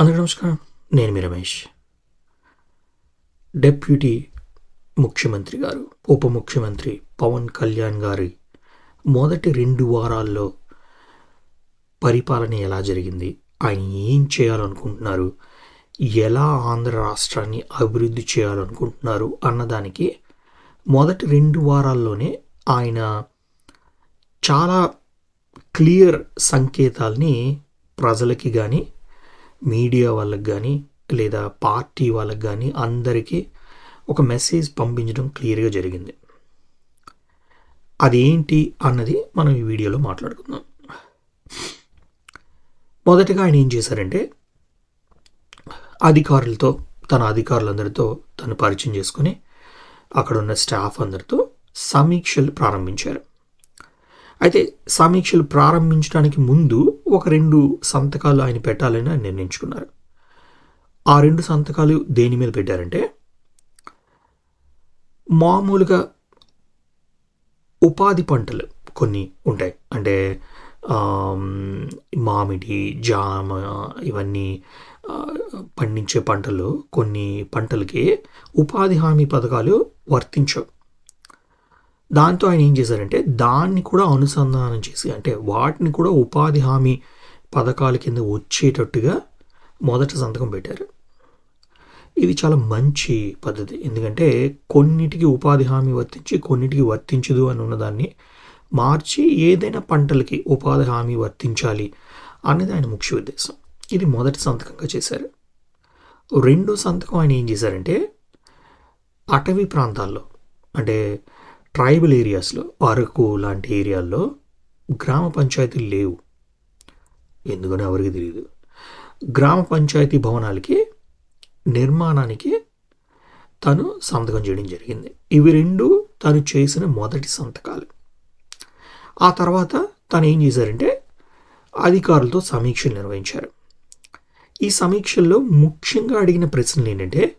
అందరికీ నమస్కారం. నేను మీ రమేష్. డెప్యూటీ ముఖ్యమంత్రి గారు ఉప ముఖ్యమంత్రి పవన్ కళ్యాణ్ గారి మొదటి రెండు వారాల్లో పరిపాలన ఎలా జరిగింది? ఆయన ఏం చేయాలనుకుంటున్నారు? ఎలా ఆంధ్ర రాష్ట్రాన్ని అభివృద్ధి చేయాలనుకుంటున్నారు? అన్నదానికి మొదటి రెండు వారాల్లోనే ఆయన చాలా క్లియర్ సంకేతాల్ని ప్రజలకి కానీ మీడియా వాళ్ళకి కానీ లేదా పార్టీ వాళ్ళకి కానీ అందరికీ ఒక మెసేజ్ పంపించడం క్లియర్గా జరిగింది. అదేంటి అన్నది మనం ఈ వీడియోలో మాట్లాడుకుందాం. మొదటగా ఆయన ఏం చేశారంటే అధికారులతో తన అధికారులందరితో తను పరిచయం చేసుకుని అక్కడ ఉన్న స్టాఫ్ అందరితో సమీక్షలు ప్రారంభించారు. అయితే సమీక్షలు ప్రారంభించడానికి ముందు ఒక రెండు సంతకాలు ఆయన పెట్టాలని ఆయన నిర్ణయించుకున్నారు. ఆ రెండు సంతకాలు దేని మీద పెట్టారంటే మామూలుగా ఉపాధి పంటలు కొన్ని ఉంటాయి. అంటే మామిడి జామ ఇవన్నీ పండించే పంటలు కొన్ని పంటలకి ఉపాధి హామీ పథకాలు వర్తించవు. దాంతో ఆయన ఏం చేశారంటే దాన్ని కూడా అనుసంధానం చేసి అంటే వాటిని కూడా ఉపాధి హామీ పథకాల కింద వచ్చేటట్టుగా మొదట సంతకం పెట్టారు. ఇది చాలా మంచి పద్ధతి. ఎందుకంటే కొన్నిటికి ఉపాధి హామీ వర్తించి కొన్నిటికి వర్తించదు అని ఉన్నదాన్ని మార్చి ఏదైనా పంటలకి ఉపాధి హామీ వర్తించాలి అన్నది ఆయన ముఖ్య ఉద్దేశం. ఇది మొదటి సంతకంగా చేశారు. రెండో సంతకం ఆయన ఏం చేశారంటే అటవీ ప్రాంతాల్లో అంటే ట్రైబల్ ఏరియాస్లో అరకు లాంటి ఏరియాల్లో గ్రామ పంచాయతీలు లేవు. ఎందుకని ఎవరికి తెలియదు గ్రామ పంచాయతీ భవనాలకి నిర్మాణానికి తను సంతకం చేయడం జరిగింది. ఇవి రెండు తను చేసిన మొదటి సంతకాలు. ఆ తర్వాత తను ఏం చేశారంటే అధికారులతో సమీక్షలు నిర్వహించారు. ఈ సమీక్షల్లో ముఖ్యంగా అడిగిన ప్రశ్నలు ఏంటంటే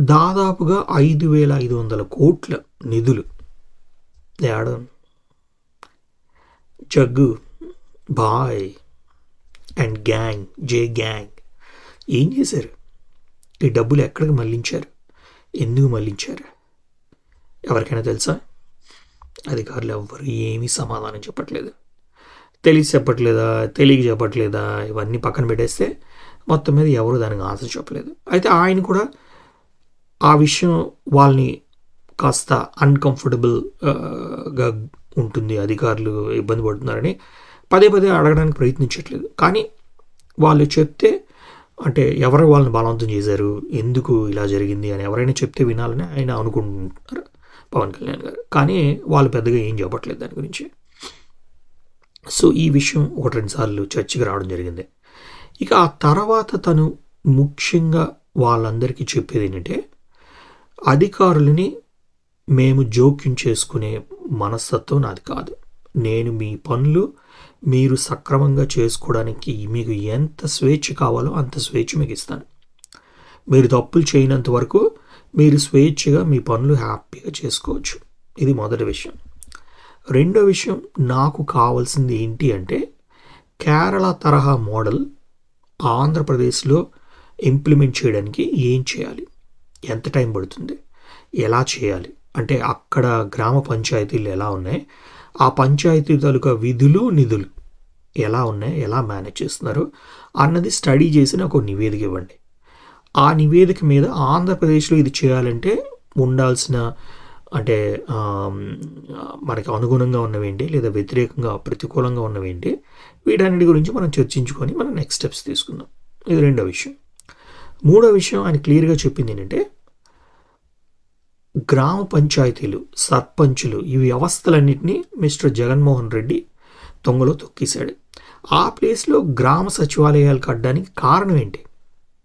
దాదాపుగా ఐదు వేల ఐదు వందల కోట్ల నిధులు. ఏడ Jaggu bhai and gang J gang. ఏం చేశారు? ఈ డబ్బులు ఎక్కడికి మళ్ళించారు ఎందుకు మళ్ళించారు ఎవరికైనా తెలుసా? అధికారులు ఎవ్వరు ఏమీ సమాధానం చెప్పట్లేదు. తెలిసి చెప్పట్లేదా? తెలియక చెప్పట్లేదా? ఇవన్నీ పక్కన పెట్టేస్తే మొత్తం మీద ఎవరు దానికి ఆన్సర్ చెప్పలేదు. అయితే ఆయన కూడా ఆ విషయం వాళ్ళని కాస్త అన్కంఫర్టబుల్గా uh, ఉంటుంది. అధికారులు ఇబ్బంది పడుతున్నారని పదే పదే అడగడానికి ప్రయత్నించట్లేదు. కానీ వాళ్ళు చెప్తే అంటే ఎవరు వాళ్ళని బలవంతం చేశారు ఎందుకు ఇలా జరిగింది అని ఎవరైనా చెప్తే వినాలని ఆయన అనుకుంటున్నారు పవన్ కళ్యాణ్ గారు. కానీ వాళ్ళు పెద్దగా ఏం చెప్పట్లేదు దాని గురించి. సో ఈ విషయం ఒకటి రెండు సార్లు చర్చకి రావడం జరిగింది. ఇక ఆ తర్వాత తను ముఖ్యంగా వాళ్ళందరికీ చెప్పేది ఏంటంటే అధికారులని మేము జోక్యం చేసుకునే మనస్తత్వం నాది కాదు. నేను మీ పనులు మీరు సక్రమంగా చేసుకోవడానికి మీకు ఎంత స్వేచ్ఛ కావాలో అంత స్వేచ్ఛ మీకు ఇస్తాను. మీరు తప్పులు చేయనంత వరకు మీరు స్వేచ్ఛగా మీ పనులు హ్యాపీగా చేసుకోవచ్చు. ఇది మొదటి విషయం. రెండో విషయం నాకు కావాల్సింది ఏంటి అంటే కేరళ తరహా మోడల్ ఆంధ్రప్రదేశ్లో ఇంప్లిమెంట్ చేయడానికి ఏం చేయాలి? ఎంత టైం పడుతుంది? ఎలా చేయాలి? అంటే అక్కడ గ్రామ పంచాయతీలు ఎలా ఉన్నాయి? ఆ పంచాయతీ తాలూకా విధులు నిధులు ఎలా ఉన్నాయి? ఎలా మేనేజ్ చేస్తున్నారు? అన్నది స్టడీ చేసి నాకు ఒక నివేదిక ఇవ్వండి. ఆ నివేదిక మీద ఆంధ్రప్రదేశ్లో ఇది చేయాలంటే ఉండాల్సిన అంటే మనకి అనుగుణంగా ఉన్నవేంటి లేదా వ్యతిరేకంగా ప్రతికూలంగా ఉన్నవేంటి వీటన్నిటి గురించి మనం చర్చించుకొని మనం నెక్స్ట్ స్టెప్స్ తీసుకుందాం. ఇది రెండో విషయం. మూడో విషయం ఆయన క్లియర్గా చెప్పింది ఏంటంటే గ్రామ పంచాయతీలు సర్పంచులు ఈ వ్యవస్థలన్నింటినీ మిస్టర్ జగన్మోహన్ రెడ్డి తొంగలో తొక్కేశాడు. ఆ ప్లేస్లో గ్రామ సచివాలయాలు కట్టడానికి కారణం ఏంటి?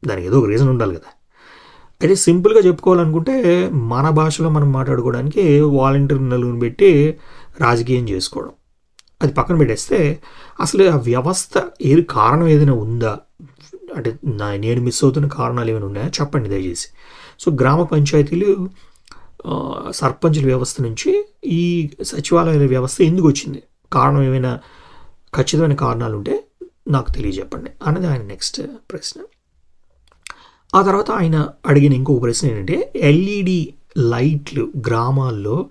దానికి ఏదో ఒక రీజన్ ఉండాలి కదా. అయితే సింపుల్గా చెప్పుకోవాలనుకుంటే మన భాషలో మనం మాట్లాడుకోవడానికి వాలంటీర్ నలుగురిని పెట్టి రాజకీయం చేసుకోవడం. అది పక్కన పెట్టేస్తే అసలు ఆ వ్యవస్థ ఏది కారణం ఏదైనా ఉందా? అంటే నేను మిస్ అవుతున్న కారణాలు ఏమైనా ఉన్నాయా? చెప్పండి దయచేసి. సో గ్రామ పంచాయతీలు సర్పంచుల వ్యవస్థ నుంచి ఈ సచివాలయాల వ్యవస్థ ఎందుకు వచ్చింది? కారణం ఏమైనా ఖచ్చితమైన కారణాలు ఉంటే నాకు తెలియజెప్పండి అన్నది ఆయన నెక్స్ట్ ప్రశ్న. ఆ తర్వాత ఆయన అడిగిన ఇంకొక ప్రశ్న ఏంటంటే ఎల్ఈడి లైట్లు గ్రామాల్లో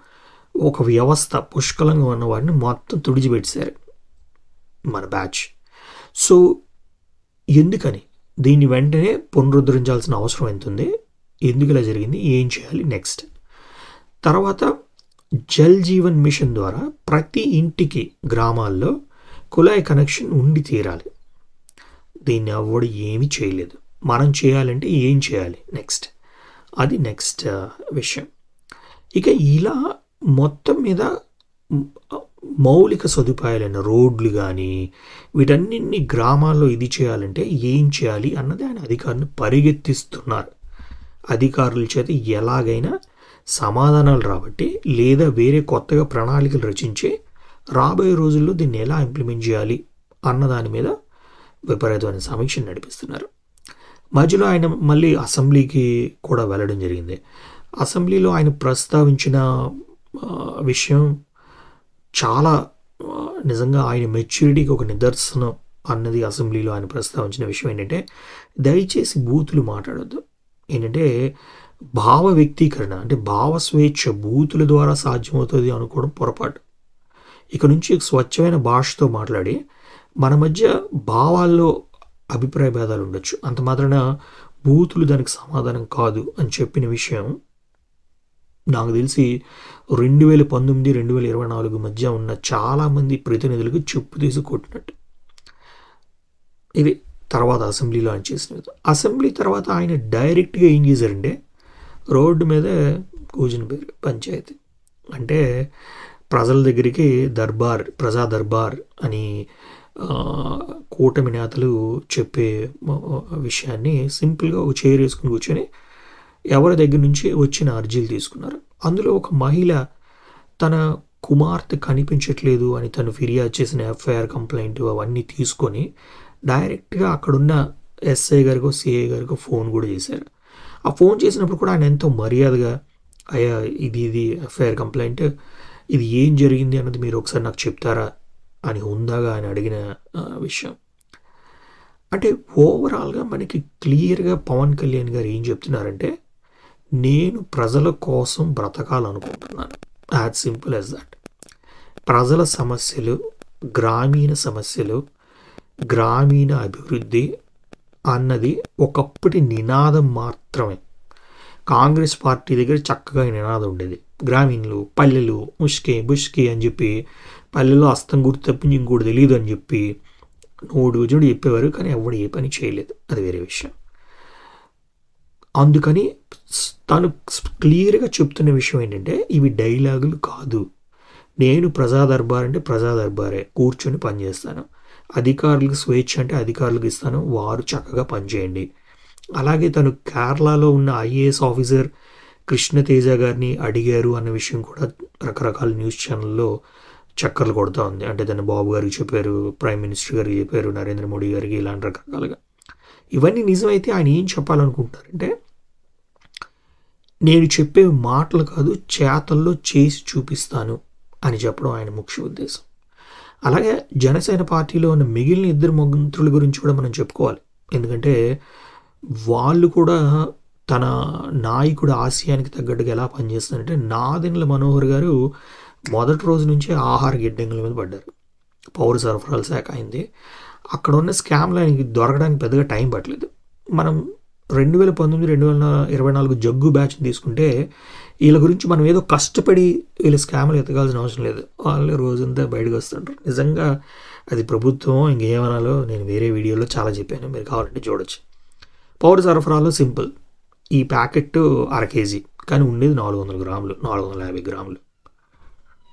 ఒక వ్యవస్థ పుష్కలంగా ఉన్న వాటిని మొత్తం తుడిచిపెట్టేశారు మన బ్యాచ్. సో ఎందుకని? దీన్ని వెంటనే పునరుద్ధరించాల్సిన అవసరం ఎంత ఉంది ఎందుకు ఇలా జరిగింది? ఏం చేయాలి? నెక్స్ట్. తర్వాత జల్ జీవన్ మిషన్ ద్వారా ప్రతి ఇంటికి గ్రామాల్లో కుళాయి కనెక్షన్ ఉండి తీరాలి. దీన్ని ఎవడు ఏమీ చేయలేదు. మనం చేయాలంటే ఏం చేయాలి? నెక్స్ట్. అది నెక్స్ట్ విషయం. ఇక ఇలా మొత్తం మీద మౌలిక సదుపాయాలైన రోడ్లు కానీ వీటన్నింటినీ గ్రామాల్లో ఇది చేయాలంటే ఏం చేయాలి అన్నది ఆయన అధికారులు పరిగెత్తిస్తున్నారు. అధికారుల చేత ఎలాగైనా సమాధానాలు రాబట్టి లేదా వేరే కొత్తగా ప్రణాళికలు రచించి రాబోయే రోజుల్లో దీన్ని ఎలా ఇంప్లిమెంట్ చేయాలి అన్న దాని మీద విపరీతమైన సమీక్షను నడిపిస్తున్నారు. మధ్యలో ఆయన మళ్ళీ అసెంబ్లీకి కూడా వెళ్ళడం జరిగింది. అసెంబ్లీలో ఆయన ప్రస్తావించిన విషయం చాలా నిజంగా ఆయన మెచ్యూరిటీకి ఒక నిదర్శనం అన్నది అసెంబ్లీలో ఆయన ప్రస్తావించిన విషయం ఏంటంటే దయచేసి బూతులు మాట్లాడద్దు. ఏంటంటే భావ వ్యక్తీకరణ అంటే భావ స్వేచ్ఛ బూతుల ద్వారా సాధ్యమవుతుంది అనుకోవడం పొరపాటు. ఇక నుంచి స్వచ్ఛమైన భాషతో మాట్లాడి మన మధ్య భావాల్లో అభిప్రాయ భేదాలు ఉండొచ్చు. అంత మాత్రాన బూతులు దానికి సమాధానం కాదు అని చెప్పిన విషయం నాకు తెలిసి రెండు వేల పంతొమ్మిది రెండు వేల ఇరవై నాలుగు మధ్య ఉన్న చాలామంది ప్రతినిధులకు చెప్పు తీసుకుంటున్నట్టు ఇది తర్వాత అసెంబ్లీలో ఆయన చేసిన అసెంబ్లీ తర్వాత ఆయన డైరెక్ట్గా ఏం చేశారంటే రోడ్డు మీదే కూర్చుని పేరు పంచాయతీ. అంటే ప్రజల దగ్గరికి దర్బార్ ప్రజా దర్బార్ అని కూటమి నేతలు చెప్పే విషయాన్ని సింపుల్గా ఒక చైర్ వేసుకుని కూర్చొని ఎవరి దగ్గర నుంచి వచ్చిన అర్జీలు తీసుకున్నారు. అందులో ఒక మహిళ తన కుమార్తె కనిపించట్లేదు అని తను ఫిర్యాదు చేసిన ఎఫ్ఐఆర్ కంప్లైంట్ అవన్నీ తీసుకొని డైరెక్ట్గా అక్కడున్న ఎస్ఐ గారికో సిఐ గారికో ఫోన్ కూడా చేశారు. ఆ ఫోన్ చేసినప్పుడు కూడా ఆయన ఎంతో మర్యాదగా అయ్యా ఇది ఇది ఎఫ్ఐఆర్ కంప్లైంట్ ఇది ఏం జరిగింది అన్నది మీరు ఒకసారి నాకు చెప్తారా? అని ఉందాగా ఆయన అడిగిన విషయం. అంటే ఓవరాల్గా మనకి క్లియర్గా పవన్ కళ్యాణ్ గారు ఏం చెప్తున్నారంటే నేను ప్రజల కోసం బ్రతకాలనుకుంటున్నాను. యాజ్ సింపుల్ యాజ్ దట్ ప్రజల సమస్యలు గ్రామీణ సమస్యలు గ్రామీణ అభివృద్ధి అన్నది ఒకప్పటి నినాదం మాత్రమే. కాంగ్రెస్ పార్టీ దగ్గర చక్కగా నినాదం ఉండేది. గ్రామీణులు పల్లెలు ముష్కే బుష్కే అని చెప్పి పల్లెలో అస్తం గుర్తు తప్పించి ఇంకోటి తెలియదు అని చెప్పి నోడు జోడు చెప్పేవారు కానీ ఎవడు ఏ పని చేయలేదు. అది వేరే విషయం. అందుకని తను క్లియర్గా చెప్తున్న విషయం ఏంటంటే ఇవి డైలాగులు కాదు. నేను ప్రజా దర్బార్ అంటే ప్రజా దర్బారే కూర్చొని పనిచేస్తాను అధికారులకు స్వేచ్ఛ అంటే అధికారులకు ఇస్తాను. వారు చక్కగా పనిచేయండి. అలాగే తను కేరళలో ఉన్న ఐఏఎస్ ఆఫీసర్ కృష్ణతేజ గారిని అడిగారు అన్న విషయం కూడా రకరకాల న్యూస్ ఛానల్లో చక్కర్లు కొడుతూ ఉంది. అంటే తను బాబు గారికి చెప్పారు ప్రైమ్ మినిస్టర్ గారికి చెప్పారు నరేంద్ర మోడీ గారికి ఇలాంటి రకరకాలుగా. ఇవన్నీ నిజమైతే ఆయన ఏం చెప్పాలనుకుంటున్నారంటే నేను చెప్పే మాటలు కాదు చేతల్లో చేసి చూపిస్తాను అని చెప్పడం ఆయన ముఖ్య ఉద్దేశం. అలాగే జనసేన పార్టీలో ఉన్న మిగిలిన ఇద్దరు మంత్రుల గురించి కూడా మనం చెప్పుకోవాలి. ఎందుకంటే వాళ్ళు కూడా తన నాయకుడు ఆశయానికి తగ్గట్టుగా ఎలా పనిచేస్తారంటే నాదెండ్ల మనోహర్ గారు మొదటి రోజు నుంచే ఆహార గిడ్డంగుల మీద పడ్డారు. పౌర సరఫరాల శాఖ అయింది. అక్కడ ఉన్న స్కామ్లు ఆయనకి దొరకడానికి పెద్దగా టైం పట్టలేదు. మనం రెండు వేల పంతొమ్మిది రెండు వేల ఇరవై నాలుగు జగ్గు బ్యాచ్ తీసుకుంటే వీళ్ళ గురించి మనం ఏదో కష్టపడి వీళ్ళ స్కామ్లు ఎత్తగాల్సిన అవసరం లేదు. వాళ్ళే రోజంతా బయటకు వస్తుంటారు. నిజంగా అది ప్రభుత్వం ఇంకేమనాలో నేను వేరే వీడియోలో చాలా చెప్పాను. మీరు కావాలంటే చూడొచ్చు. పౌర సరఫరాలో సింపుల్. ఈ ప్యాకెట్ అర కేజీ కానీ ఉండేది నాలుగు వందల గ్రాములు నాలుగు వందల యాభై గ్రాములు.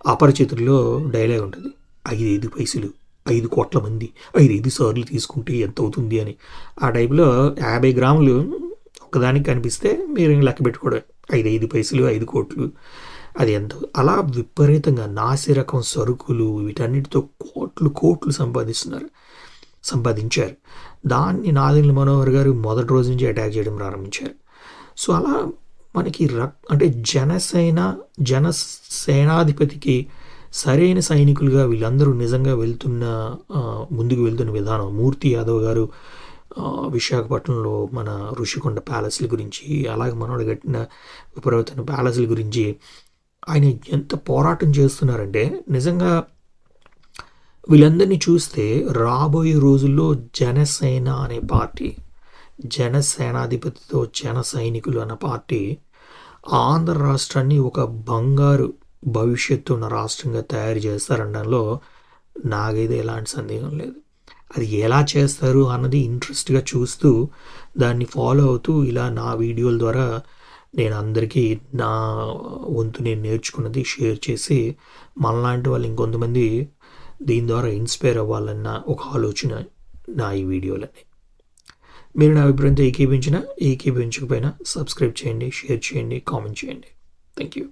అపరిచితుల్లో డైలాగ్ ఉంటుంది. ఐదు ఐదు పైసలు. ఐదు కోట్ల మంది ఐదు ఐదు సార్లు తీసుకుంటే ఎంత అవుతుంది అని. ఆ టైపులో యాభై గ్రాములు ఒకదానికి కనిపిస్తే మీరు లెక్క పెట్టుకోవడం ఐదు ఐదు పైసలు ఐదు కోట్లు. అది ఎంత? అలా విపరీతంగా నాసి రకం సరుకులు వీటన్నిటితో కోట్లు కోట్లు సంపాదిస్తున్నారు సంపాదించారు. దాన్ని నాదిని మనోహర్ గారు మొదటి రోజు నుంచి అటాక్ చేయడం ప్రారంభించారు. సో అలా మనకి రక్ అంటే జనసేన జన సేనాధిపతికి సరైన సైనికులుగా వీళ్ళందరూ నిజంగా వెళ్తున్న ముందుకు వెళ్తున్న విధానం. మూర్తి యాదవ్ గారు విశాఖపట్నంలో మన ఋషికొండ ప్యాలెస్ల గురించి అలాగే మనోడు కట్టిన విపరీతమైన ప్యాలెస్ల గురించి ఆయన ఎంత పోరాటం చేస్తున్నారంటే నిజంగా వీళ్ళందరినీ చూస్తే రాబోయే రోజుల్లో జనసేన అనే పార్టీ జనసేనాధిపతితో జన సైనికులు అన్న పార్టీ ఆంధ్ర రాష్ట్రాన్ని ఒక బంగారు భవిష్యత్తు ఉన్న రాష్ట్రంగా తయారు చేస్తారనడంలో నాకైతే ఎలాంటి సందేహం లేదు. అది ఎలా చేస్తారు అన్నది ఇంట్రెస్ట్గా చూస్తూ దాన్ని ఫాలో అవుతూ ఇలా నా వీడియోల ద్వారా నేను అందరికీ నా వంతు నేను నేర్చుకున్నది షేర్ చేసి మనలాంటి వాళ్ళు ఇంకొంతమంది దీని ద్వారా ఇన్స్పైర్ అవ్వాలన్న ఒక ఆలోచన నా ఈ వీడియోలని. మీరు నా అభిప్రాయంతో ఏకీపించినా ఏకీపించకపోయినా సబ్స్క్రైబ్ చేయండి షేర్ చేయండి కామెంట్ చేయండి. Thank you